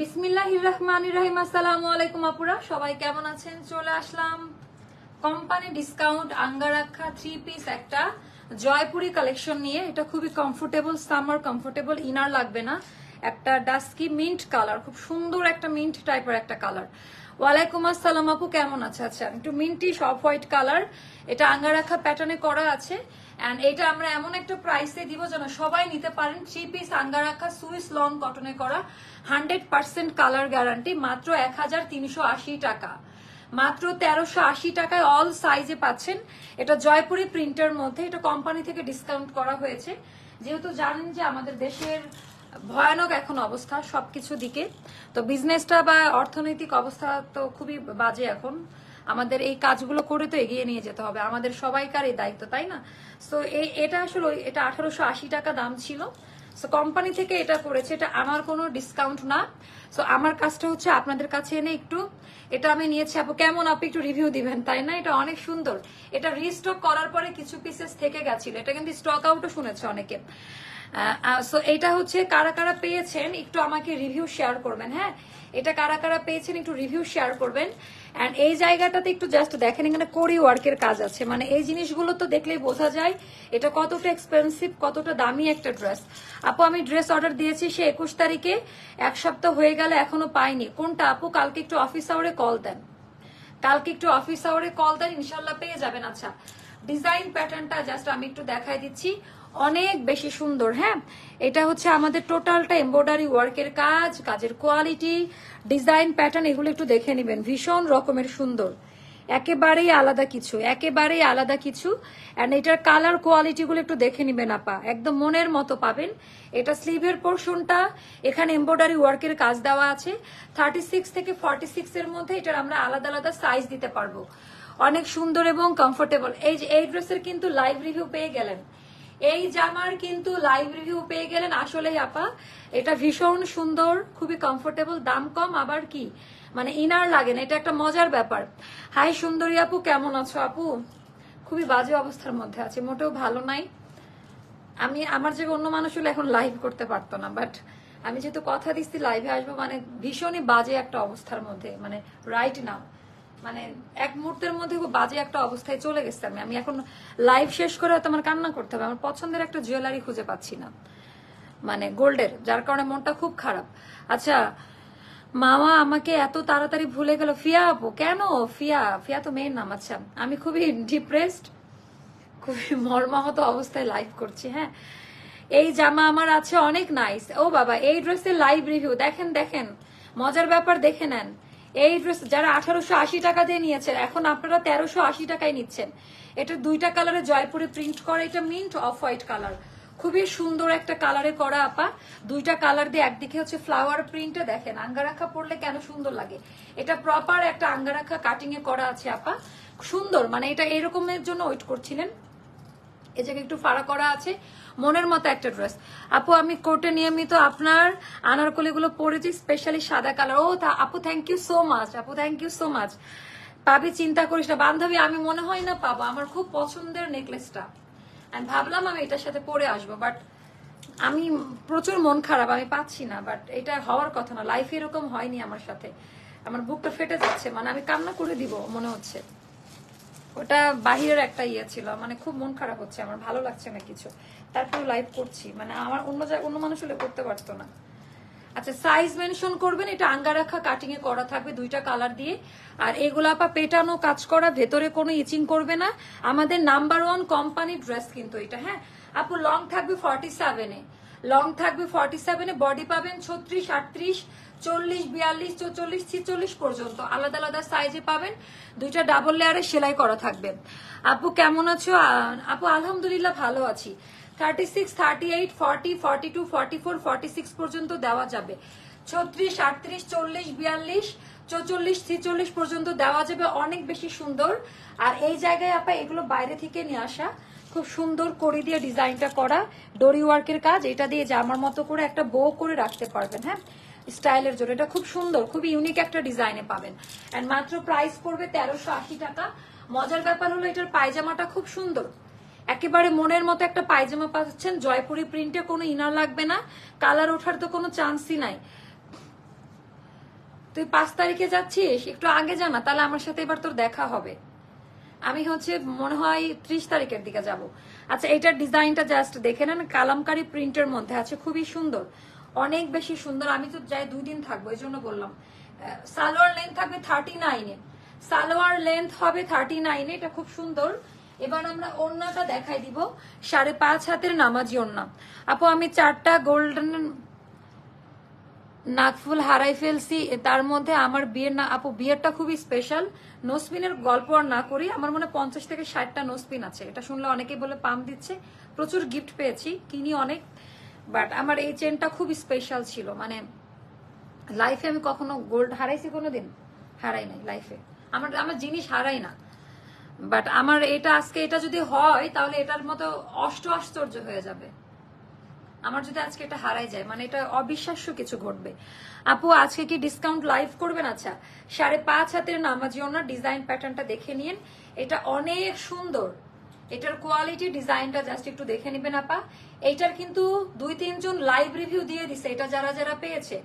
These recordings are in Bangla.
বিসমিল্লাহ রহমান রহিম। আসসালামু আলাইকুম আপুরা, সবাই কেমন আছেন? চলে আসলাম company discount angrakha three piece একটা জয়পুরি কালেকশন নিয়ে। এটা খুবই কমফোর্টেবল সামার কমফোর্টেবল ইনার লাগবে না। একটা ডাস্কি মিন্ট কালার খুব সুন্দর একটা মিন্ট টাইপের একটা কালার ওয়ালাইকুম আসসালাম আপু, কেমন আছে আচ্ছা একটু মিন্টি সফ হোয়াইট কালার এটা আঙ্গারাখা প্যাটার্নে করা আছে। এন্ড এটা আমরা এমন একটা প্রাইসে দিব যেন সবাই নিতে পারেন। Three piece angrakha Swiss long কটনে করা হান্ড্রেড পার্সেন্ট কালার গ্যারান্টি মাত্র এক হাজার তিনশো আশি টাকা। মাত্র তেরোশো আশি টাকায় অল সাইজে পাচ্ছেন। এটা জয়পুরি প্রিন্টের মধ্যে, এটা কোম্পানি থেকে ডিসকাউন্ট করা হয়েছে। যেহেতু জানেন যে আমাদের দেশের ভয়ানক এখন অবস্থা সবকিছু দিকে, তো বিজনেসটা বা অর্থনৈতিক অবস্থা তো খুবই বাজে এখন। আমাদের এই কাজগুলো করে তো এগিয়ে নিয়ে যেতে হবে। আমাদের সবাইকার এই দায়িত্ব, তাই না? সো এটা আসলে এটা আঠারোশো আশি টাকা দাম ছিল। সো কোম্পানি থেকে এটা করেছে, এটা আমার কোনো ডিসকাউন্ট না। সো আমার কাজটা হচ্ছে আপনাদের কাছে এনে একটু, এটা আমি নিয়েছি। আপু, কেমন আপনি একটু রিভিউ দিবেন, তাই না? এটা অনেক সুন্দর। এটা রিস্টক করার পরে কিছু পিসেস থেকে গেছিল। এটা কিন্তু স্টক আউটও শুনেছে অনেকে। সো এটা হচ্ছে কারা কারা পেয়েছেন, একটু আমাকে রিভিউ শেয়ার করবেন হ্যাঁ? এটা কারা কারা পেয়েছেন, একটু রিভিউ শেয়ার করবেন। এন্ড এই জায়গাটাতে একটু জাস্ট দেখেন, এখানে কোরি ওয়ার্কের কাজ আছে। মানে এই জিনিসগুলো তো দেখলেই বোঝা যায়, এটা কতটা এক্সপেন্সিভ কতটা দামি একটা ড্রেস আপু, আমি ড্রেস অর্ডার দিয়েছি, সে একুশ তারিখে, এক সপ্তাহ হয়ে গেলে, এখনও পাইনি। কোনটা আপু? কালকে একটু অফিস আওয়ারে কল দেন। কালকে একটু অফিস আওয়ারে কল দেন ইনশাল্লাহ পেয়ে যাবেন। আচ্ছা ডিজাইন প্যাটার্নটা জাস্ট আমি একটু দেখাই দিচ্ছি। অনেক বেশি সুন্দর হ্যাঁ? এটা হচ্ছে আমাদের টোটালটা এমব্রয়ডারি ওয়ার্কের কাজ, কাজের কোয়ালিটি ডিজাইন প্যাটার্ন এগুলো একটু দেখে নেবেন। ভীষণ রকমের সুন্দর। একেবারেই আলাদা কিছু, একেবারেই আলাদা কিছু। এন্ড এটার কালার কোয়ালিটি গুলো একটু দেখে নিবেন আপা। একদম মনের মতো পাবেন। এটা স্লিভের পোর্শনটা এখানে এমব্রয়ডারি ওয়ার্কের কাজ দেওয়া আছে। থার্টি সিক্স থেকে ফর্টি সিক্স এর মধ্যে এটার আমরা আলাদা আলাদা সাইজ দিতে পারব। অনেক সুন্দর এবং কমফোর্টেবল এই যে, এই ড্রেসের কিন্তু লাইভ রিভিউ পেয়ে গেলেন। এই জামার কিন্তু লাইভ রিভিউ পেয়ে গেলেন আসলেই আপা। এটা ভীষণ সুন্দর, খুবই কমফোর্টেবল দাম কম, আবার কি? মানে ইনার লাগে না, এটা একটা মজার ব্যাপার। হাই সুন্দরী আপু, কেমন আছো আপু? খুবই বাজে অবস্থার মধ্যে আছে, মোটেও ভালো নাই। আমি, আমার যে অন্য মানুষ হলে এখন লাইভ করতে পারতো না বাট আমি যেহেতু কথা দিচ্ছি লাইভে আসব মানে ভীষণই বাজে একটা অবস্থার মধ্যে মানে রাইট নাও মানে এক মুহূর্তের মধ্যে খুব বাজে একটা অবস্থায় চলে গেছে আমি। আমি এখন লাইভ শেষ করে হয়তো আমার কান্না করতে হবে। আমার পছন্দের একটা জুয়েলারি খুঁজে পাচ্ছি না। মানে গোল্ডের, যার কারণে মনটা খুব খারাপ। আচ্ছা মামা আমাকে এত তাড়াতাড়ি ভুলে গেল। ফিয়া আপু, কেন? ফিয়া ফিয়া তো মেয়ের নাম। আচ্ছা আমি খুবই ডিপ্রেসড খুবই মর্মাহত অবস্থায় লাইভ করছি হ্যাঁ। এই জামা আমার আছে অনেক নাইস ও বাবা, এই ড্রেসের লাইভ রিভিউ দেখেন দেখেন, মজার ব্যাপার দেখে নেন। এই ড্রেস যারা আঠারোশো আশি টাকা দিয়ে নিয়েছেন, এখন আপনারা তেরোশো আশি টাকায় নিচ্ছেন। এটা দুইটা কালারে জয়পুরে প্রিন্ট করা, এটা মিন্ট অফ হোয়াইট কালার খুবই সুন্দর একটা কালারে করা আপা। দুইটা কালার দিয়ে একদিকে হচ্ছে ফ্লাওয়ার প্রিন্টে দেখেন আঙ্গারাখা পরলে কেন সুন্দর লাগে। এটা প্রপার একটা আঙ্গারাখা কাটিং এ করা আছে আপা। সুন্দর মানে এটা এরকমের জন্য ওয়েট করছিলেন। এ জায়গায় একটু ফাড়া করা আছে। মনের মতো একটা ড্রেস আপু, আমি কোর্টে নিয়মিত আপনার আনারকলি গুলো পরেছি স্পেশালি সাদা কালার ও, তা আপু থ্যাংক ইউ সো মাচ আপু থ্যাংক ইউ সো মাচ পাবি, চিন্তা করিস না। বান্ধবী, আমি মনে হয় না পাবো। আমার খুব পছন্দের নেকলেসটা আমি ভাবলাম আমি এটার সাথে পরে আসব বাট আমি প্রচুর মন খারাপ, আমি পাচ্ছি না। বাট এটা হওয়ার কথা না। লাইফে এরকম হয়নি আমার সাথে। আমার বুকটা ফেটে যাচ্ছে। মানে আমি কান্না করে দিব, মনে হচ্ছে। ওটা বাহিরের একটা ইয়ে ছিল। মানে খুব মন খারাপ হচ্ছে, আমার ভালো লাগছে না কিছু। তারপর লাইভ করছি। মানে আমার অন্য অন্য মানুষ হলে করতে পারতো না। আচ্ছা সাইজ মেনশন করবেন, এটা আঙ্গারাখা কাটিং এ করা থাকবে দুইটা কালার দিয়ে। আর এগুলো আপা পেটানো কাজ করা, ভেতরে কোনো ইচিং করবে না। আমাদের নাম্বার ওয়ান কোম্পানি ড্রেস কিন্তু এটা হ্যাঁ? আপু লং থাকবে ফর্টি সেভেনে লং থাকবে ফর্টি সেভেনে বডি পাবেন ছত্রিশ, আটত্রিশ। চল্লিশ, বিয়াল্লিশ, চৌচল্লিশ, ছিচল্লিশ পর্যন্ত। আলাদা আলাদা সাইজে পাবেন। দুইটা ডাবল লেয়ারে সেলাই করা থাকবে। আপু, কেমন আছো? আপু, আলহামদুলিল্লাহ ভালো আছি। Thirty six thirty eight forty forty two forty four forty six পর্যন্ত দেওয়া যাবে। ছত্রিশ, আটত্রিশ, চল্লিশ, বিয়াল্লিশ, চৌচল্লিশ, ছিচল্লিশ পর্যন্ত দেওয়া যাবে। অনেক বেশি সুন্দর। আর এই জায়গায় আপা, এগুলো বাইরে থেকে নিয়ে আসা। খুব সুন্দর করে দিয়ে ডিজাইনটা করা। ডোরি ওয়ার্কের কাজ। এটা দিয়ে জামার মতো করে একটা বো করে রাখতে পারবেন হ্যাঁ? স্টাইলের জন্য। এটা খুব সুন্দর, খুব ইউনিক একটা ডিজাইনে পাবেন। এন্ড মাত্র প্রাইস পড়বে তেরোশো আশি টাকা। মজার ব্যাপার হলো এটার পায়জামাটা খুব সুন্দর। একেবারে মনের মতো একটা পায়জামা পাচ্ছেন। জয়পুরি প্রিন্টে কোনো ইনার লাগবে না। কালার ওঠার তো কোনো চান্সই নাই। তুই পাঁচ তারিখে যাচ্ছিস? একটু আগে জানা, তাহলে আমার সাথে এবার তোর দেখা হবে। আমি হচ্ছে, মনে হয় ত্রিশ তারিখের দিকে যাব। আচ্ছা এটার ডিজাইনটা জাস্ট দেখে নেন। কালামকারি প্রিন্টের মধ্যে আছে, খুবই সুন্দর। অনেক বেশি সুন্দর। আমি তো যাই দুই দিন থাকব, এই জন্য বললাম। সালোয়ার লেন্থ থাকবে থার্টি নাইনে সালোয়ার লেন্থ হবে থার্টি নাইনে এটা খুব সুন্দর। এবার আমরা ওড়নাটা দেখাই দিব। সাড়ে পাঁচ হাতের নামাজি ওড়না। আপু, আমি চারটা গোল্ডেন নাকফুল হারাই ফেলছি। তার মধ্যে আমার বিয়ের না আপু, বিয়েরটা খুবই স্পেশাল নোসপিনের গল্প আর না করি। আমার মনে পঞ্চাশ থেকে ষাটটা নোসপিন আছে। এটা শুনলে অনেকেই বলে পাম দিচ্ছে। প্রচুর গিফট পেয়েছি, কিনি অনেক। বাট আমার এই চেনটা খুব স্পেশাল ছিল। মানে লাইফে আমি কখনো গোল্ড হারাইছি কোনোদিন? হারাই নাই লাইফে আমার আমার জিনিস হারাই না। বাট আমার এটা আজকে, এটা যদি হয়, তাহলে এটার মতো অষ্ট আশ্চর্য হয়ে যাবে। আমার যদি আজকে এটা হারাই যায় মানে এটা অবিশ্বাস্য কিছু ঘটবে। আপু, আজকে কি ডিসকাউন্ট লাইভ করবেন? আচ্ছা সাড়ে পাঁচ হাতের নামাজি ওনার ডিজাইন প্যাটার্নটা দেখে নিন। এটা অনেক সুন্দর। এটার কোয়ালিটি ডিজাইনটা জাস্ট একটু দেখে নেবেন আপা। এইটার কিন্তু দুই তিনজন লাইভ রিভিউ দিয়ে দিছে, এটা যারা যারা পেয়েছে।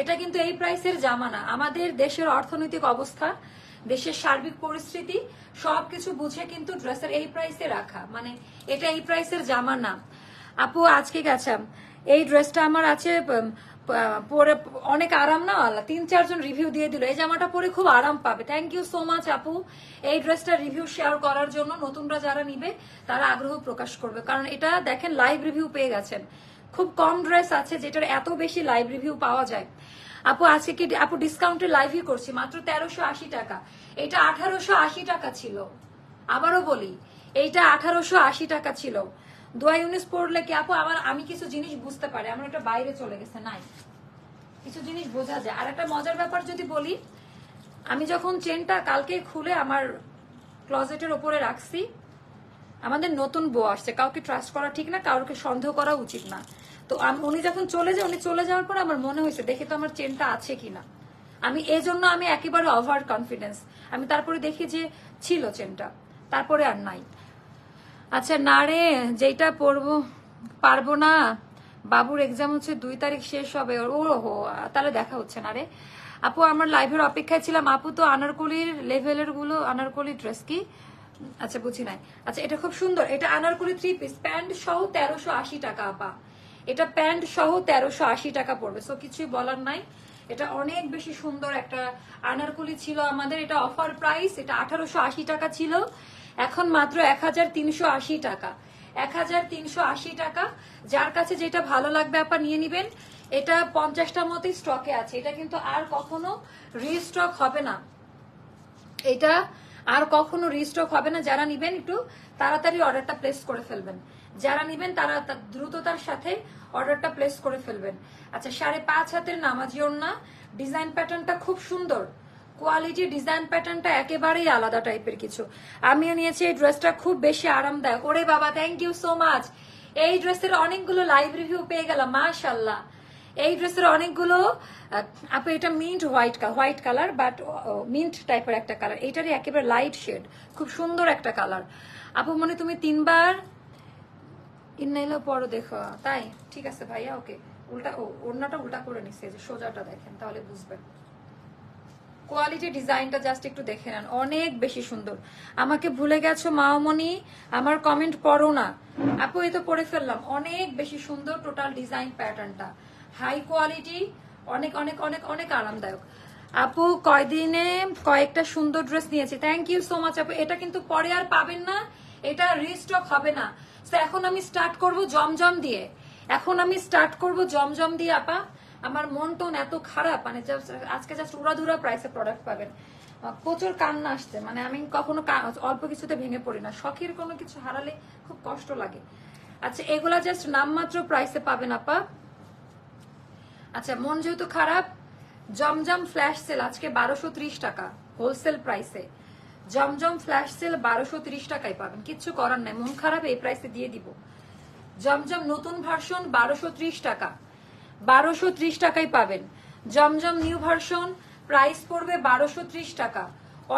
এটা কিন্তু এই প্রাইসের জামানা। আমাদের দেশের অর্থনৈতিক অবস্থা, দেশের সার্বিক পরিস্থিতি, সবকিছু বুঝে কিন্তু ড্রেসের এই প্রাইসে রাখা। মানে এটা এই প্রাইসের জামা না আপু, আজকে গেছাম এই ড্রেসটা আমার আছে পরে অনেক আরাম না তিন, চারজন রিভিউ দিয়ে দিল। এই জামাটা পরে খুব আরাম পাবে। থ্যাংক ইউ সো মাচ আপু। এই ড্রেসটা রিভিউ শেয়ার করার জন্য নতুনরা যারা নিবে, তারা আগ্রহ প্রকাশ করবে। কারণ এটা দেখেন লাইভ রিভিউ পেয়ে গেছেন। খুব কম ড্রেস আছে যেটার এত বেশি লাইভ রিভিউ পাওয়া যায়। আপু, আজকে কি আপু ডিসকাউন্টে লাইভই করছি, মাত্র তেরোশো আশি টাকা। এটা আঠারোশো আশি টাকা ছিল। আবারও বলি, এইটা আঠারোশো আশি টাকা ছিল। দোয়া ইউনিস পড়লে কি আপু, আমার, আমি কিছু জিনিস বুঝতে পারি, আমার এটা বাইরে চলে গেছে, নাই। কিছু জিনিস বোঝা যায়। আর একটা মজার ব্যাপার যদি বলি, আমি যখন চেনটা কালকে খুলে আমার ক্লজেটের ওপরে রাখছি, আমাদের নতুন বউ আসছে, কাউকে ট্রাস্ট করা ঠিক না, কাউকে সন্দেহ করা উচিত না। তো উনি যখন চলে যায়, উনি চলে যাওয়ার পর আমার মনে হয়েছে, দেখে তো আমার চেনটা আছে কিনা। আমি এই জন্য আমি একেবারে ওভার কনফিডেন্স আমি তারপরে দেখি যে ছিল চেনটা, তারপরে আর নাই। আচ্ছা না রে যেটা পড়ব, পারব না। বাবুর এক্সাম হচ্ছে দুই তারিখ শেষ হবে। ও, হো, তাহলে দেখা হচ্ছে না রে। আপু, আমার লাইভের অপেক্ষায় ছিলাম। আপু তো আনারকলির লেভেলেরগুলো, আনারকলি ড্রেস কি? আচ্ছা বুঝি নাই। আচ্ছা এটা খুব সুন্দর। এটা আনারকলি থ্রি পিস প্যান্ট সহ তেরোশো আশি টাকা, আপা। এটা প্যান্ট সহ তেরোশো আশি টাকা পড়বে। সো কিছুই বলার নাই। এটা অনেক বেশি সুন্দর একটা আনারকলি ছিল আমাদের। এটা অফার প্রাইস এটা আঠারোশো আশি টাকা ছিল। এখন মাত্র এক হাজার তিনশো আশি টাকা। এক হাজার তিনশো আশি টাকা, যার কাছে যেটা ভালো লাগবে আপা নিয়ে নিবেন, এটা পঞ্চাশটার মতোই স্টকে আছে। এটা কিন্তু আর কখনো রিস্টক হবে না। এটা আর কখনো রিস্টক হবে না। যারা নিবেন একটু তাড়াতাড়ি অর্ডারটা প্লেস করে ফেলবেন। যারা নিবেন তারা দ্রুততার সাথে অর্ডারটা প্লেস করে ফেলবেন। আচ্ছা সাড়ে পাঁচ হাতের নামাজি না ডিজাইন প্যাটার্নটা খুব সুন্দর। কোয়ালিটি ডিজাইন প্যাটার্নটা একেবারেই আলাদা টাইপের কিছু। আমিও নিয়েছি এই ড্রেসটা, খুব বেশি আরামদায়ক। ওরে বাবা থ্যাংক ইউ সো মাচ এই ড্রেসের অনেকগুলো লাইভ রিভিউ পেয়ে গেলাম মাশাল্লাহ এই ড্রেসের অনেকগুলো আপু, এটা mint white white colour but mint টাইপের একটা কালার এটারই একেবারে লাইট শেড খুব সুন্দর একটা কালার আপু, মনে তুমি তিনবার ইন্নাইলেও পরো, দেখো। তাই? ঠিক আছে ভাইয়া ওকে উল্টা, ও, ওড়নাটা উল্টা করে নিচ্ছে যে সোজাটা দেখেন, তাহলে বুঝবেন। কোয়ালিটি ডিজাইনটা জাস্ট একটু দেখে নেন, অনেক বেশি সুন্দর। আমাকে ভুলে গেছো মাওমনি, আমার কমেন্ট পড়ো না। আপু, এই তো পড়ে ফেললাম, অনেক বেশি সুন্দর টোটাল ডিজাইন প্যাটার্নটা। হাই কোয়ালিটি, অনেক অনেক অনেক অনেক আরামদায়ক। আপু, কয়দিনে কয়েকটা সুন্দর ড্রেস নিয়েছি। থ্যাংক ইউ সো মাচ আপু। এটা কিন্তু পরে আর পাবেন না, এটা রিস্টক হবে না। এখন আমি স্টার্ট করব জমজম দিয়ে। এখন আমি স্টার্ট করব জমজম দিয়ে, আপা। আমার মন টন এত খারাপ মানে আজকে জাস্ট উড়াধুরা প্রাইসে প্রোডাক্ট পাবেন। প্রচুর কান্না আসছে মানে আমি কখনো অল্প কিছুতে ভেঙে পড়ি না। শখের কোনো কিছু হারালে খুব কষ্ট লাগে। আচ্ছা এগুলা জাস্ট নামমাত্র প্রাইসে পাবেন আপা। আচ্ছা মন যেহেতু খারাপ, জমজম ফ্ল্যাশ সেল আজকে বারোশো ত্রিশ টাকা হোলসেল প্রাইসে জমজম ফ্ল্যাশ সেল বারোশো ত্রিশ টাকায় পাবেন। কিচ্ছু করার নাই, মন খারাপ, এই প্রাইসে দিয়ে দিব। জমজম নতুন ভার্সন বারোশো ত্রিশ টাকা। বারোশো ত্রিশ টাকায় পাবেন। জমজম নিউ ভার্সন প্রাইস পড়বে বারোশো ত্রিশ টাকা।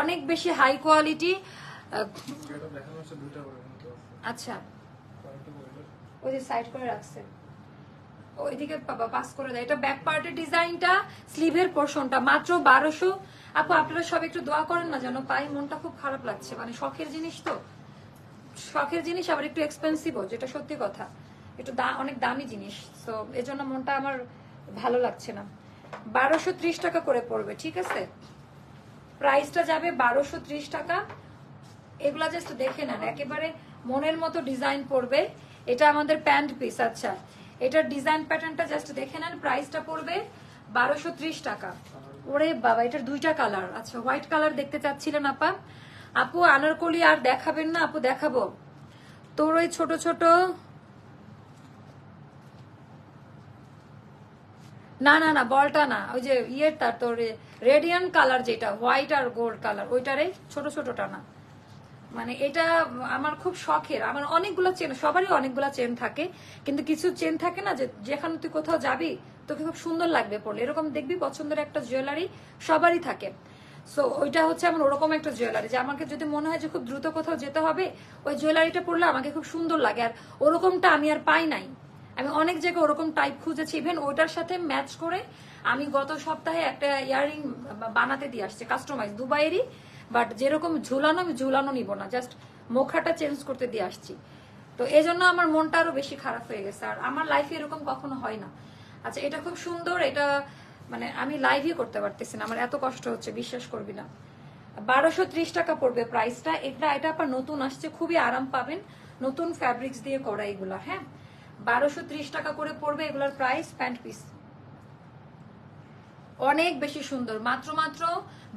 অনেক বেশি হাই কোয়ালিটি আচ্ছা। ওই যে সাইড করে রাখছে। ওইদিকে পাস করে দেয়। এটা ব্যাক পার্টের ডিজাইনটা স্লিভের পোর্শনটা মাত্র বারোশো। আপু, আপনারা সব একটু দোয়া করেন না যেন পাই মনটা খুব খারাপ লাগছে। মানে শখের জিনিস তো। শখের জিনিস আবার একটু এক্সপেন্সিভও যেটা সত্যি কথা। একটু দা- অনেক দামি জিনিস। তো এজন্য মনটা আমার ভালো লাগছে না। বারোশো টাকা করে পড়বে, ঠিক আছে? প্রাইসটা যাবে বারোশো টাকা। এগুলা জাস্ট দেখে নেন, একেবারে মনের মতো ডিজাইন পড়বে। এটা আমাদের প্যান্ট পিস আচ্ছা। এটার ডিজাইন প্যাটার্নটা জাস্ট দেখে নেন প্রাইসটা পড়বে বারোশো টাকা। ওরে বাবা, এটার দুইটা কালার আচ্ছা হোয়াইট কালার দেখতে চাচ্ছিলেন আপা? আপু, আনারকলি আর দেখাবেন না? আপু, দেখাবো। তোর ওই ছোট ছোট না না না, বলটা না। ওই যে ইয়ের তার রেডিয়ান কালার যেটা হোয়াইট আর গোল্ড কালার ওইটারে ছোট, ছোটটা না। মানে এটা আমার খুব শখের। আমার অনেকগুলো চেন সবারই অনেকগুলো চেন থাকে। কিন্তু কিছু চেন থাকে না যে, যেখানে তুই কোথাও যাবি, তোকে খুব সুন্দর লাগবে পড়লে এরকম দেখবি পছন্দের একটা জুয়েলারি সবারই থাকে। সো ওইটা হচ্ছে আমার ওরকম একটা জুয়েলারি যে, আমাকে যদি মনে হয় যে খুব দ্রুত কোথাও যেতে হবে, ওই জুয়েলারিটা পরলে আমাকে খুব সুন্দর লাগে। আর ওরকমটা আমি আর পাই নাই। আমি অনেক জায়গায় ওরকম টাইপ খুঁজেছি ইভেন ওইটার সাথে ম্যাচ করে আমি গত সপ্তাহে একটা ইয়ারিং বানাতে দিয়ে আসছে কাস্টমাইজ দুবাইয়েরই বাট যেরকম ঝুলানো আমি ঝুলানো নিব না জাস্ট মোখাটা চেঞ্জ করতে দিয়ে আসছি। তো এই জন্য আমার মনটা আরও বেশি খারাপ হয়ে গেছে, আর আমার লাইফে এরকম কখনো হয় না। আচ্ছা এটা খুব সুন্দর, এটা মানে আমি লাইভই করতে পারতেছি না, আমার এত কষ্ট হচ্ছে, বিশ্বাস করবি না। বারোশো ত্রিশ টাকা পড়বে প্রাইসটা এটা এটা আপনার নতুন আসছে, খুবই আরাম পাবেন, নতুন ফ্যাব্রিক্স দিয়ে করা এগুলা হ্যাঁ? বারোশো ত্রিশ টাকা করে পড়বে এগুলোর প্রাইস প্যান্ট পিস অনেক বেশি সুন্দর। মাত্র মাত্র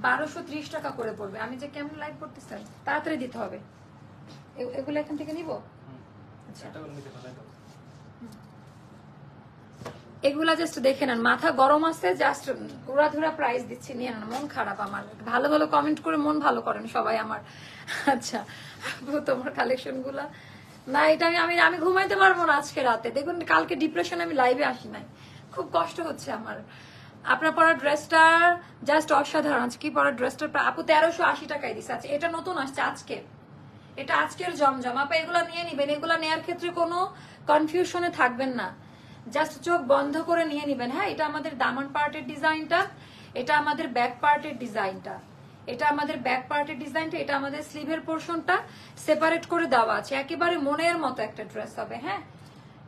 বারোশো ত্রিশ টাকা করে পড়বে। আমি যে কেমন লাইভ করতেছেন তাড়াতাড়ি দিতে হবে। এগুলো এখান থেকে নিব? আচ্ছা। এগুলা জাস্ট দেখে নেন। মাথা গরম আছে জাস্ট উড়াধুরা প্রাইস দিচ্ছি। নিয়ে নেন, মন খারাপ আমার। ভালো ভালো কমেন্ট করে মন ভালো করেন সবাই আমার। আচ্ছা তোমার কালেকশনগুলা? না এটা আমি আমি ঘুমাইতে পারব না আজকে রাতে। দেখুন, কালকে ডিপ্রেশন আমি লাইভে আসি নাই। খুব কষ্ট হচ্ছে আমার। আপনার পরা ড্রেসটা জাস্ট অসাধারণ। আজকে পরা ড্রেসটা আপু তেরোশো আশি টাকায় দিচ্ছে আচ্ছা এটা নতুন আসছে আজকে। এটা আজকের জমজম। আপা, এগুলা নিয়ে নিবেন। এগুলা নেয়ার ক্ষেত্রে কোনো কনফিউশনে থাকবেন না। জাস্ট চোখ বন্ধ করে নিয়ে নিবেন। হ্যাঁ এটা আমাদের দামন পার্টের ডিজাইনটা এটা আমাদের ব্যাক পার্টের ডিজাইনটা এটা আমাদের ব্যাক পার্টের ডিজাইনটা এটা আমাদের স্লিভের পোর্শনটা সেপারেট করে দেওয়া আছে। একেবারে মনের মতো একটা ড্রেস হবে হ্যাঁ?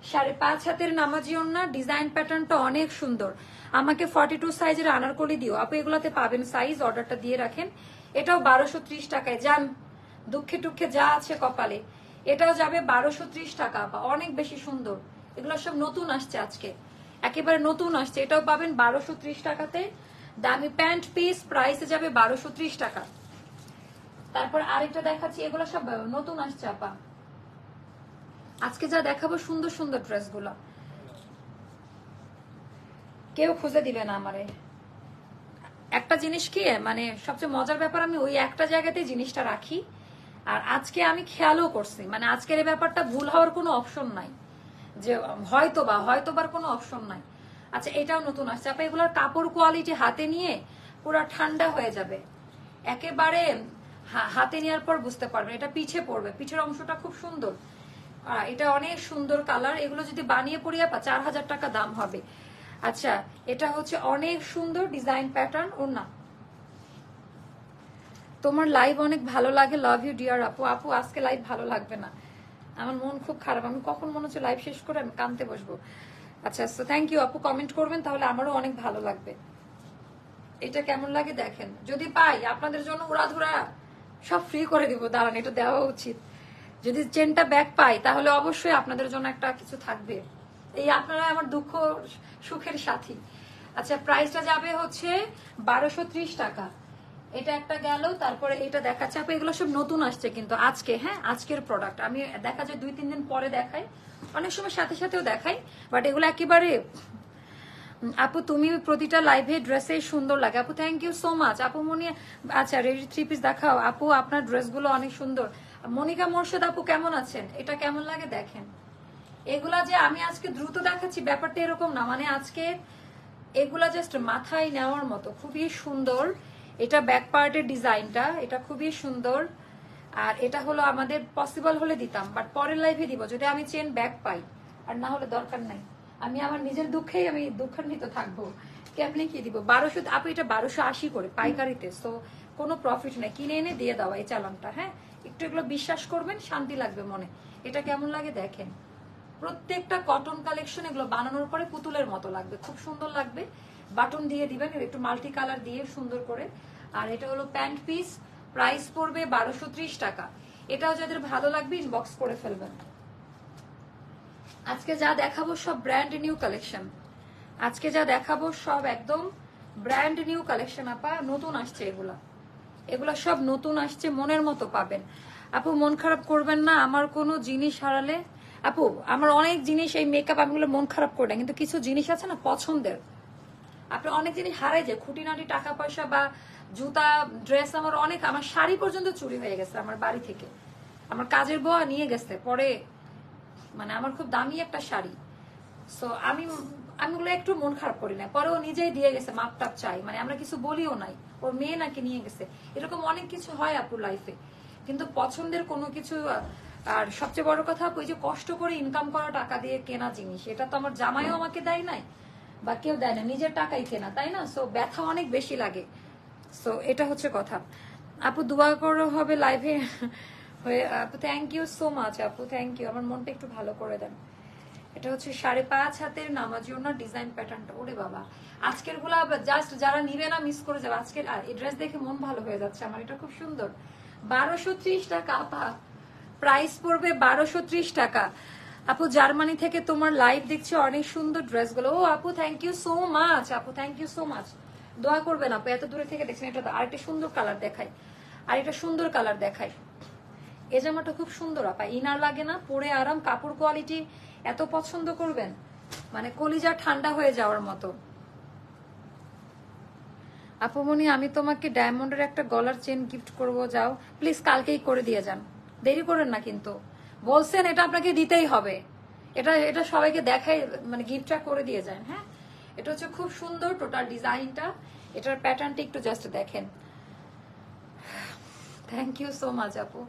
সাড়ে পাঁচ হাতের নামাজি ওন্না ডিজাইন প্যাটার্নটা অনেক সুন্দর। আমাকে ফর্টি টু সাইজের আনারকলি দিও। আপু, এগুলাতে পাবেন সাইজ অর্ডারটা দিয়ে রাখেন। এটাও বারোশো ত্রিশ টাকায়। যান, দুঃখে টুক্ষে যা আছে কপালে। এটাও যাবে বারোশো ত্রিশ টাকা বা অনেক বেশি সুন্দর। এগুলো সব নতুন আসছে আজকে। একেবারে নতুন আসছে। এটাও পাবেন বারোশো ত্রিশ টাকাতে। দামি প্যান্ট পিস প্রাইসে যাবে বারোশো ত্রিশ টাকা। তারপর আরেকটা দেখাচ্ছি, এগুলো সব নতুন আসছে, আপা। আজকে যা দেখাবো সুন্দর সুন্দর ড্রেসগুলো। কেউ খুঁজে দিবে না আমারে। একটা জিনিস কি মানে সবচেয়ে মজার ব্যাপার, আমি ওই একটা জায়গাতেই জিনিসটা রাখি। আর আজকে আমি খেয়ালও করছি মানে আজকের এই ব্যাপারটা ভুল হওয়ার কোনো অপশন নাই। যে হয়তো বা হয়তো বার কোনো অপশন নাই। আচ্ছা এটাও নতুন আসছে। আপনি এগুলোর কাপড় কোয়ালিটি হাতে নিয়ে পুরো ঠান্ডা হয়ে যাবে। একেবারে হাতে নেওয়ার পর বুঝতে পারবেন, এটা পিছে পড়বে। পিছের অংশটা খুব সুন্দর। এটা অনেক সুন্দর কালার এগুলো যদি বানিয়ে পড়ি আপা চার হাজার টাকা দাম হবে। আচ্ছা এটা হচ্ছে অনেক সুন্দর ডিজাইন প্যাটার্ন ওর না। তোমার লাইভ অনেক ভালো লাগে। লাভ ইউ ডিয়ার আপু। আপু, আজকে লাইভ ভালো লাগবে না। আমার মন খুব খারাপ। আমি কখন মনে হচ্ছে লাইভ শেষ করে আমি কানতে বসবো। আচ্ছা তো থ্যাংক ইউ আপু। কমেন্ট করবেন, তাহলে আমারও অনেক ভালো লাগবে। এটা কেমন লাগে দেখেন। যদি পাই, আপনাদের জন্য উড়াধুরা সব ফ্রি করে দিব। দাঁড়ান, এটা দেওয়া উচিত। যদি চেনটা ব্যাক পাই, তাহলে অবশ্যই আপনাদের জন্য একটা কিছু থাকবে। এই আপনারা আমার দুঃখ, সুখের সাথী। আচ্ছা প্রাইসটা যাবে হচ্ছে বারোশো টাকা। এটা একটা গেল, তারপরে এটা দেখাচ্ছে। আপু, এগুলো সব নতুন আসছে কিন্তু আজকে হ্যাঁ? আজকের প্রোডাক্ট আমি দেখা যায় দুই, তিন দিন পরে দেখাই। অনেক সময় সাথে সাথেও দেখাই বাট এগুলো একেবারে, আপু, তুমি প্রতিটা লাইভে ড্রেসে সুন্দর লাগে। আপু থ্যাংক ইউ সো মাচ আপু, মনি আচ্ছা রেডি থ্রি পিস দেখাও। আপু, আপনার ড্রেসগুলো অনেক সুন্দর। মনিকা মোর্শেদ, আপু, কেমন আছেন? এটা কেমন লাগে দেখেন। এগুলা যে আমি আজকে দ্রুত দেখাচ্ছি, ব্যাপারটা এরকম না। মানে আজকে এগুলা জাস্ট মাথায় নেওয়ার মতো, খুবই সুন্দর। এটা ব্যাক পার্টের ডিজাইনটা, এটা খুবই সুন্দর। আর এটা হলো আমাদের পসিবল হলে দিতাম বাট পরের লাইফে দিব, যদি আমি চেন ব্যাক পাই। আর না হলে দরকার নাই। আমি আমার নিজের দুঃখেই আমি দুঃখান্বিত থাকব। কেমনি কি দিব? বারোশো, আপু এটা বারোশো আশি করে, পাইকারিতে তো কোনো প্রফিট নেই। কিনে এনে দিয়ে দাও এই চালানটা হ্যাঁ? একটু এগুলো বিশ্বাস করবেন, শান্তি লাগবে মনে। এটা কেমন লাগে দেখেন। প্রত্যেকটা কটন কালেকশন এগুলো বানানোর পরে পুতুলের মতো লাগবে, খুব সুন্দর লাগবে। বাটন দিয়ে দিবেন, একটু মাল্টি কালার দিয়ে সুন্দর করে। আর এটা হলো প্যান্ট পিস, প্রাইস পড়বে বারোশো টাকা। এটাও যাদের ভালো লাগবে ইনবক্স করে ফেলবেন। আজকে যা দেখাবো সব ব্র্যান্ড নিউ কালেকশন আজকে যা দেখাবো সব একদম ব্র্যান্ড নিউ কালেকশন আপা। নতুন আসছে এগুলা। এগুলা সব নতুন আসছে, মনের মতো পাবেন। আপু, মন খারাপ করবেন না, আমার কোনো জিনিস হারালে আপু, আমার অনেক জিনিস এই মেকআপ আমি মন খারাপ করে কিন্তু কিছু জিনিস আছে না পছন্দের? আপনি অনেক জিনিস হারাই যায়। খুঁটিনাটি টাকা পয়সা বা জুতা ড্রেস আমার অনেক, আমার শাড়ি পর্যন্ত চুরি হয়ে গেছে আমার বাড়ি থেকে। আমার কাজের বয়া নিয়ে গেছে, পরে মানে আমার খুব দামি একটা শাড়ি। সো আমি আমি ওগুলো একটু মন খারাপ করি না। পরে ও নিজেই দিয়ে গেছে মাপ টাপ চাই। মানে আমরা কিছু বলিও নাই। ওর মেয়ে নাকি নিয়ে গেছে। এরকম অনেক কিছু হয় আপুর লাইফে কিন্তু পছন্দের কোনো কিছু আর সবচেয়ে বড় কথা ওই যে কষ্ট করে ইনকাম করা টাকা দিয়ে কেনা জিনিস, এটা তো আমার জামাইও আমাকে দেয় নাই। বা কেউ দেয় না, নিজের টাকাই কেনা, তাই না? সো ব্যথা অনেক বেশি লাগে। সো এটা হচ্ছে কথা। আপু দোয়া করো হবে লাইভে হয়ে, আপু থ্যাংক ইউ সো মাচ আপু থ্যাংক ইউ আমার মনটা একটু ভালো করে দেন। এটা হচ্ছে সাড়ে পাঁচ হাতের নামাজি ডিজাইন প্যাটার্নটা ওরে বাবা। আজকেরগুলা জাস্ট যারা নিবে না মিস করে যাবে। আজকের ড্রেস দেখে মন ভালো হয়ে যাচ্ছে। আমার এটা খুব সুন্দর। বারোশো ত্রিশ টাকা, আপা। প্রাইস পড়বে বারোশো ত্রিশ টাকা। আপু, জার্মানি থেকে তোমার লাইভ দেখছি অনেক সুন্দর ড্রেসগুলো। ও আপু থ্যাংক ইউ সো মাচ আপু থ্যাংক ইউ সো মাচ দোয়া করবেন আপু, এত দূরে থেকে দেখছেন, এটা আরেকটা সুন্দর কালার দেখাই আর এটা সুন্দর কালার দেখাই এ জামাটা খুব সুন্দর, আপা। ইনার লাগে না, পরে আরাম, কাপড় কোয়ালিটি এত পছন্দ করবেন। মানে কলিজা ঠান্ডা হয়ে যাওয়ার মতো। আপুমনি আমি তোমাকে ডায়মন্ডের একটা গলার চেন গিফট করব, যাও। প্লিজ কালকেই করে দিয়ে যান। দেরি করেন না কিন্তু। বলছেন, এটা আপনাকে দিতেই হবে। এটা এটা সবাইকে দেখাই মানে গিফটটা করে দিয়ে যান হ্যাঁ? এটা হচ্ছে খুব সুন্দর টোটাল ডিজাইনটা। এটার প্যাটার্নটা একটু জাস্ট দেখেন। থ্যাংক ইউ সো মাচ আপু।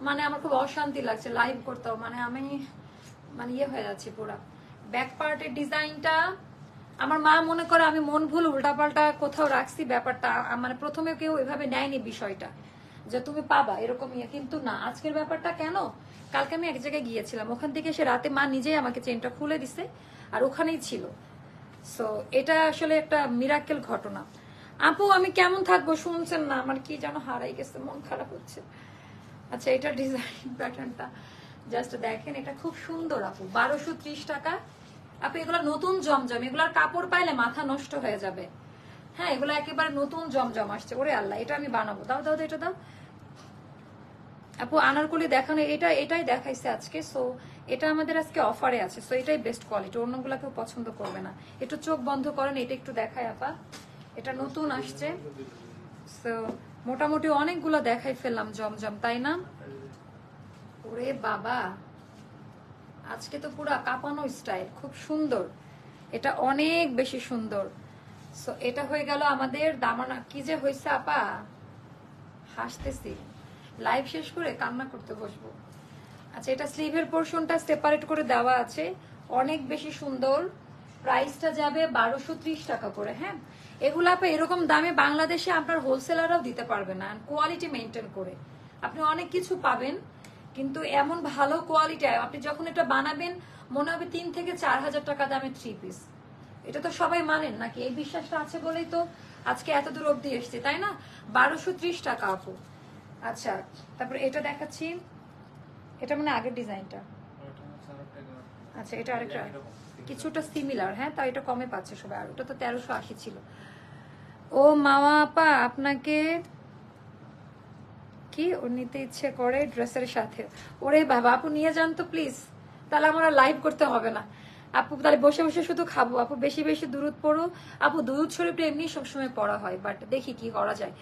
মানে আমার খুব অশান্তি লাগছে লাইভ করতেও। মানে আমি মানে ইয়ে হয়ে যাচ্ছে পুরা। ব্যাক পার্টের ডিজাইনটা, আমার মা মনে করে আমি মন ভুল উল্টাপাল্টা কোথাও রাখছি ব্যাপারটা। মানে প্রথমে কেউ এভাবে নেয়নি বিষয়টা। যে তুমি পাবা, এরকম ইয়ে। কিন্তু না, আজকের ব্যাপারটা কেন? কালকে আমি এক জায়গায় গিয়েছিলাম। ওখান থেকে সে রাতে মা নিজেই আমাকে চেনটা খুলে দিছে আর ওখানেই ছিল। সো এটা আসলে একটা মিরাকেল ঘটনা। আপু আমি কেমন থাকব শুনছেন না? আমার কি যেন হারাই গেছে মন খারাপ হচ্ছে। আচ্ছা এটা ডিজাইন প্যাটার্নটা জাস্ট দেখেন এটা খুব সুন্দর আপু। বারোশো ত্রিশ টাকা। আপু এগুলো নতুন জমজম। এগুলার কাপড় পাইলে মাথা নষ্ট হয়ে যাবে। হ্যাঁ এগুলো একেবারে নতুন জমজম আসছে। ওরে আল্লাহ এটা আমি বানাবো। দাও দাও, এটা দাও। আপু, আনারকলি দেখানো, এটা, এটাই দেখাইছে আজকে সো এটা আমাদের আজকে অফারে আছে সো এটাই বেস্ট কোয়ালিটি অন্যগুলো কেউ পছন্দ করবে না। একটু চোখ বন্ধ করেন, এটা একটু দেখায় আপা। এটা নতুন আসছে সো মোটামুটি অনেকগুলো দেখাই ফেললাম জমজম, তাই না? ওরে বাবা, আজকে তো পুরো কাঁপানো স্টাইল খুব সুন্দর। এটা অনেক বেশি সুন্দর। সো এটা হয়ে গেল আমাদের দামানা, কি যে হয়েছে আপা? হাসতেছি। লাইভ শেষ করে কান্না করতে বসবো। আচ্ছা এটা স্লিভের পোর্শনটা সেপারেট করে দেওয়া আছে। অনেক বেশি সুন্দর। প্রাইসটা যাবে বারোশো টাকা করে হ্যাঁ? এগুলো আপনি এরকম দামে বাংলাদেশে আপনার হোলসেলাররাও দিতে পারবে না। কোয়ালিটি মেনটেন করে। আপনি অনেক কিছু পাবেন, কিন্তু এমন ভালো কোয়ালিটি আপনি যখন এটা বানাবেন, মনে হবে তিন থেকে চার হাজার টাকা দামে থ্রি পিস এটা তো সবাই মানেন নাকি? এই বিশ্বাসটা আছে বলেই তো আজকে এত দূর অব্দি এসছে, তাই না? বারোশো টাকা আপু। আচ্ছা তারপর এটা দেখাচ্ছি। এটা মানে আগের ডিজাইনটা। আচ্ছা এটা আরেকটা কিছুটা সিমিলার হ্যাঁ তাই এটা কমে পাচ্ছে সবাই। আর ওটা তো তেরোশো আশি ছিল। ও মামা আপা, আপনাকে কি? ও নিতে ইচ্ছে করে ড্রেসের সাথে। ওরে বাবা, আপু নিয়ে যান তো প্লিজ তাহলে আমার লাইভ করতে হবে না। আপু, তাহলে বসে বসে শুধু খাব। আপু, বেশি বেশি দূরত পড়ো। আপু দুধ শরীফটা এমনি সবসময় পড়া হয় বাট দেখি কি করা যায়।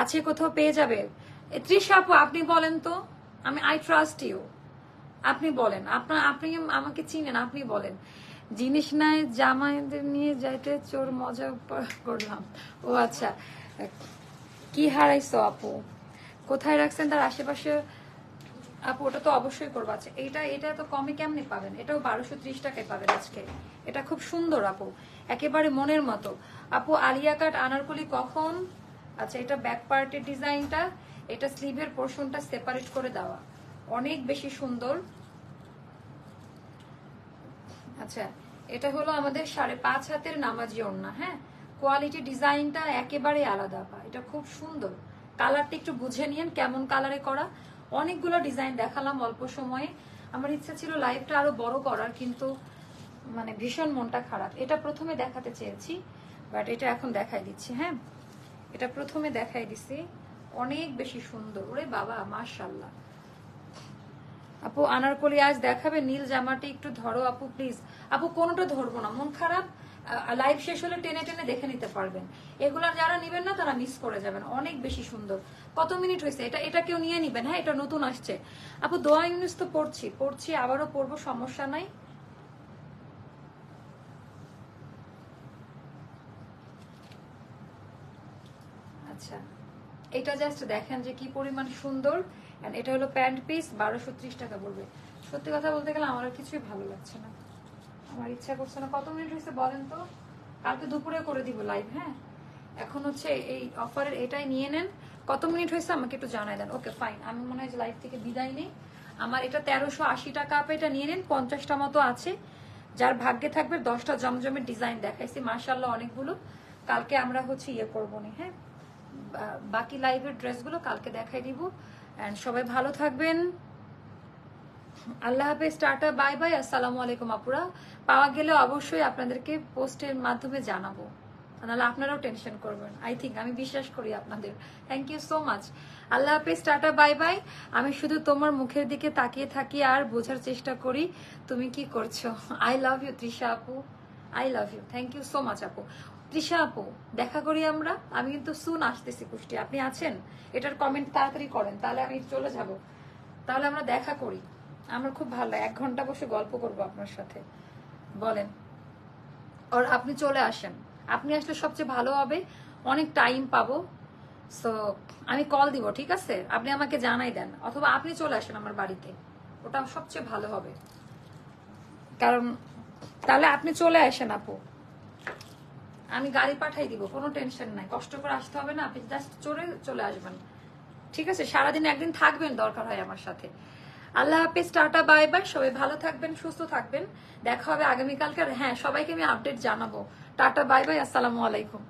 আছে কোথাও পেয়ে যাবে? তৃষা আপু, আপনি বলেন তো। আমি আই ট্রাস্ট ইউ আপনি বলেন। আপনার আপনি আমাকে চিনেন, আপনি বলেন। জিনিস নাই, জামাইদের নিয়ে যাইতে চোর মজা করলাম। ও আচ্ছা। কি হারাইছো আপু? কোথায় রাখছেন তার আশেপাশে? আপু, ওটা তো অবশ্যই করব। আচ্ছা এটা এটা তো কমে কেমনে পাবেন? এটাও বারোশো ত্রিশ টাকায় পাবেন আজকে। এটা খুব সুন্দর আপু। একেবারে মনের মতো। আপু, আলিয়া কাট, আনারকলি কখন? আচ্ছা এটা ব্যাক পার্টের ডিজাইনটা এটা স্লিভের পোর্শনটা সেপারেট করে দেওয়া। অনেক বেশি সুন্দর। আচ্ছা এটা হলো আমাদের সাড়ে পাঁচ হাতের নামাজি ওড়না হ্যাঁ? কোয়ালিটি ডিজাইনটা একেবারে আলাদা পা এটা খুব সুন্দর। কালারটা একটু বুঝে নিয়েন কেমন কালারে করা। অনেকগুলো ডিজাইন দেখালাম অল্প সময়ে। আমার ইচ্ছা ছিল লাইভটা আরও বড় করার, কিন্তু মানে ভীষণ মনটা খারাপ। এটা প্রথমে দেখাতে চেয়েছি বাট এটা এখন দেখাই দিচ্ছি হ্যাঁ? এটা প্রথমে দেখাই দিছি। অনেক বেশি সুন্দর। ওরে বাবা মাশাল্লাহ আপু, আনারকলি আজ দেখাবে, নীল জামাটি একটু ধরো আপু প্লিজ আপু, কোনোটা ধরবো না, মন খারাপ? লাইভ শেষ হলে টেনে টেনে দেখে নিতে পারবেন। এগুলা যারা নিবেন না, তারা মিস করে যাবেন। অনেক বেশি সুন্দর। কত মিনিট হয়েছে? এটা এটা কেউ নিয়ে নিবেন হ্যাঁ? এটা নতুন আসছে। আপু, দোয়া ইউনিস তো পড়ছি। পড়ছি, আবারও পড়ব, সমস্যা নাই আচ্ছা এটা জাস্ট দেখেন যে কি পরিমাণ সুন্দর, And এটা হলো প্যান্ট পিস বারোশো ত্রিশ টাকা পড়বে। সত্যি কথা বলতে গেলে আমার কিছুই ভালো লাগছে না। আমার ইচ্ছা করছে না। কত মিনিট হয়েছে বলেন তো? কালকে দুপুরে করে দিব লাইভ হ্যাঁ? এখন হচ্ছে এই অফারের এটাই নিয়ে নেন। কত মিনিট হয়েছে আমাকে একটু জানাই দেন। ওকে ফাইন আমি মনে হয় লাইভ থেকে বিদায় নেই। আমার এটা তেরোশো আশি টাকা আপে এটা নিয়ে নেন। পঞ্চাশটা মতো আছে। যার ভাগ্যে থাকবে দশটা জমজমের ডিজাইন দেখাইছি। মার্শাল্লাহ অনেকগুলো। কালকে আমরা হচ্ছে ইয়ে করব নি হ্যাঁ? বাকি লাইভের ড্রেসগুলো কালকে দেখাই দিব। অ্যান্ড সবাই ভালো থাকবেন। আল্লাহ হাফেজ, টাটা বাই বাই আসসালামু আলাইকুম আপুরা। পাওয়া গেলে অবশ্যই আপনাদেরকে পোস্টের মাধ্যমে জানাব। নাহলে আপনারাও টেনশন করবেন। আই থিঙ্ক আমি বিশ্বাস করি আপনাদের। থ্যাংক ইউ সো মাচ আল্লাহ হাফেজ, টাটা বাই বাই আমি শুধু তোমার মুখের দিকে তাকিয়ে থাকি আর বোঝার চেষ্টা করি। তুমি কি করছ? আই লাভ ইউ তৃষা আপু। I love you thank you so much আপু। তৃষা আপু, দেখা করি আমরা। আমি কিন্তু সুন আসতেছি কুষ্টি আপনি আছেন? এটার কমেন্ট তাড়াতাড়ি করেন, তাহলে আমি চলে যাব। তাহলে আমরা দেখা করি। আমার খুব ভালো। এক ঘণ্টা বসে গল্প করব আপনার সাথে। বলেন। আর আপনি চলে আসেন। আপনি আসলে সবচেয়ে ভালো হবে। অনেক টাইম পাবো। সো আমি কল দিব, ঠিক আছে? আপনি আমাকে জানাই দেন। অথবা আপনি চলে আসেন আমার বাড়িতে। ওটা সবচেয়ে ভালো হবে। কারণ, তাহলে আপনি চলে আসেন আপু। আমি গাড়ি পাঠাই দিব, কোনো টেনশন নাই। কষ্ট করে আসতে হবে না, আপনি জাস্ট চড়ে চলে আসবেন। ঠিক আছে? সারাদিন একদিন থাকবেন দরকার হয় আমার সাথে। আল্লাহ হাফিজ, টাটা বাই বাই সবাই ভালো থাকবেন, সুস্থ থাকবেন। দেখা হবে আগামীকালকে। আর হ্যাঁ সবাইকে আমি আপডেট জানাব। টাটা বাই বাই আসসালামু আলাইকুম।